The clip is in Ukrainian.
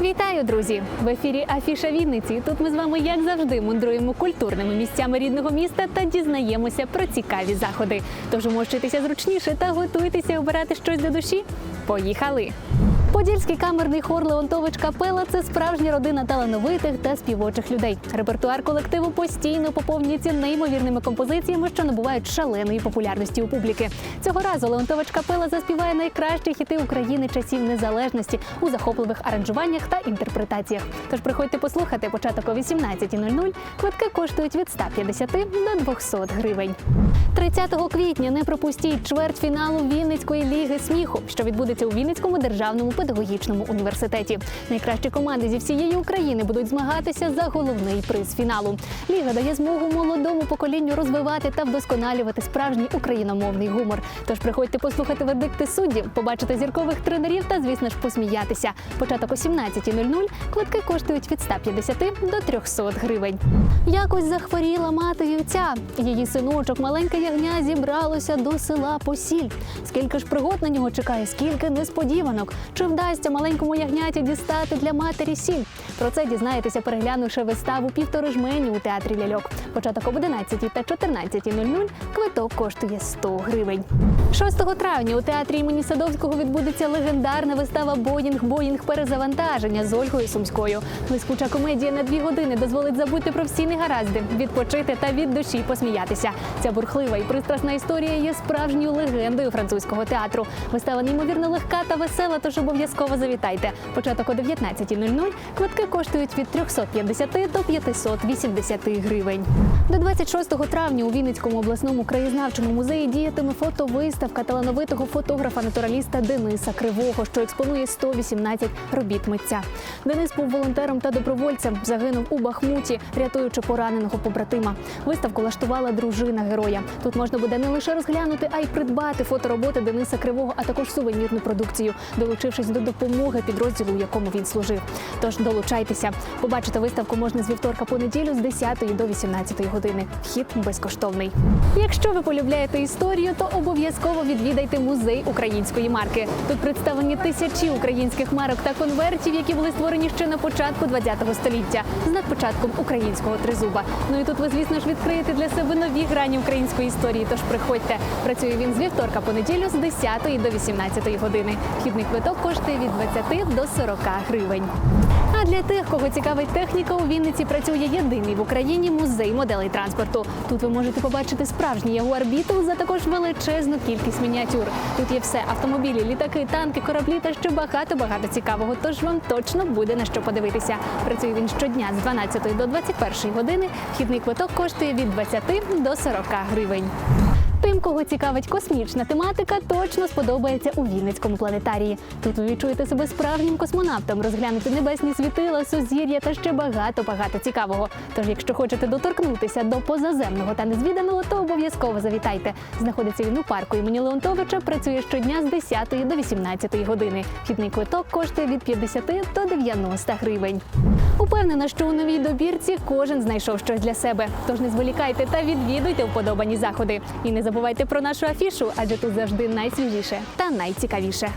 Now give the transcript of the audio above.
Вітаю, друзі! В ефірі Афіша Вінниці. Тут ми з вами, як завжди, мундруємо культурними місцями рідного міста та дізнаємося про цікаві заходи. Тож умощуйтеся зручніше та готуйтеся обирати щось до душі. Поїхали! Подільський камерний хор Леонтович Капела це справжня родина талановитих та співочих людей. Репертуар колективу постійно поповнюється неймовірними композиціями, що набувають шаленої популярності у публіки. Цього разу Леонтович Капела заспіває найкращі хіти України часів незалежності у захопливих аранжуваннях та інтерпретаціях. Тож приходьте послухати початок о 18.00. Квитки коштують від 150 до 200 гривень. 30 квітня не пропустіть чвертьфіналу Вінницької ліги сміху, що відбудеться у Вінницькому державному педагогічному університеті. Найкращі команди зі всієї України будуть змагатися за головний приз фіналу. Ліга дає змогу молодому поколінню розвивати та вдосконалювати справжній україномовний гумор. Тож приходьте послухати вердикти суддів, побачити зіркових тренерів та, звісно ж, посміятися. Початок о 17.00. Квитки коштують від 150 до 300 гривень. Якось захворіла мати вівця. Її синочок, маленьке ягня, зібралося до села Посіль. Скільки ж пригод на нього чекає, скільки несподіванок. Чи вдасться маленькому ягняті дістати для матері сіль? Про це дізнаєтеся, переглянувши виставу півтори жмені у театрі ляльок. Початок об 11 та 14.00. Квиток коштує 100 гривень. 6 травня у театрі імені Садовського відбудеться легендарна вистава Боїнг Боїнг перезавантаження з Ольгою Сумською. Блискуча комедія на дві години дозволить забути про всі негаразди, відпочити та від душі посміятися. Ця бурхлива і пристрасна історія є справжньою легендою французького театру. Вистава неймовірно легка та весела, тож обов'язково завітайте. Початок о 19.00. Квитки коштують від 350 до 580 гривень. До 26 травня у Вінницькому обласному краєзнавчому музеї діятиме фотовиставка талановитого фотографа-натураліста Дениса Кривого, що експонує 118 робіт митця. Денис був волонтером та добровольцем. Загинув у Бахмуті, рятуючи пораненого побратима. Виставку влаштувала дружина героя. Тут можна буде не лише розглянути, а й придбати фотороботи Дениса Кривого, а також сувенірну продукцію, долучившись до допомоги підрозділу, у якому він служив. Тож долучайтеся. Побачити виставку можна з вівторка по неділю з 10 до 18 години. Вхід безкоштовний. Якщо ви полюбляєте історію, то обов'язково відвідайте музей української марки. Тут представлені тисячі українських марок та конвертів, які були створені ще на початку ХХ століття з надпочатком українського тризуба. Ну і тут ви, звісно ж, відкриєте для себе нові грані української історії. Тож приходьте. Працює він з вівторка по неділю з 10 до 18 години. Вхідний квиток коштує від 20 до 40 гривень. А для тих, кого цікавить техніка, у Вінниці працює єдиний в Україні музей моделей транспорту. Тут ви можете побачити справжній Jaguar Beetle, а також величезну кількість мініатюр. Тут є все: автомобілі, літаки, танки, кораблі та ще багато багато цікавого. Тож вам точно буде на що подивитися. Працює він щодня з 12 до 21 години. Вхідний квиток коштує від 20 до 40 гривень. Тим, кого цікавить космічна тематика, точно сподобається у Вінницькому планетарії. Тут ви відчуєте себе справжнім космонавтом, розглянути небесні світила, сузір'я та ще багато багато цікавого. Тож, якщо хочете доторкнутися до позаземного та незвіданого, то обов'язково завітайте. Знаходиться він у парку імені Леонтовича. Працює щодня з 10 до 18 години. Вхідний квиток коштує від 50 до 90 гривень. Упевнена, що у новій добірці кожен знайшов щось для себе. Тож не зволікайте та відвідуйте вподобані заходи. І не забувайте про нашу афішу, адже тут завжди найсвіжіше та найцікавіше.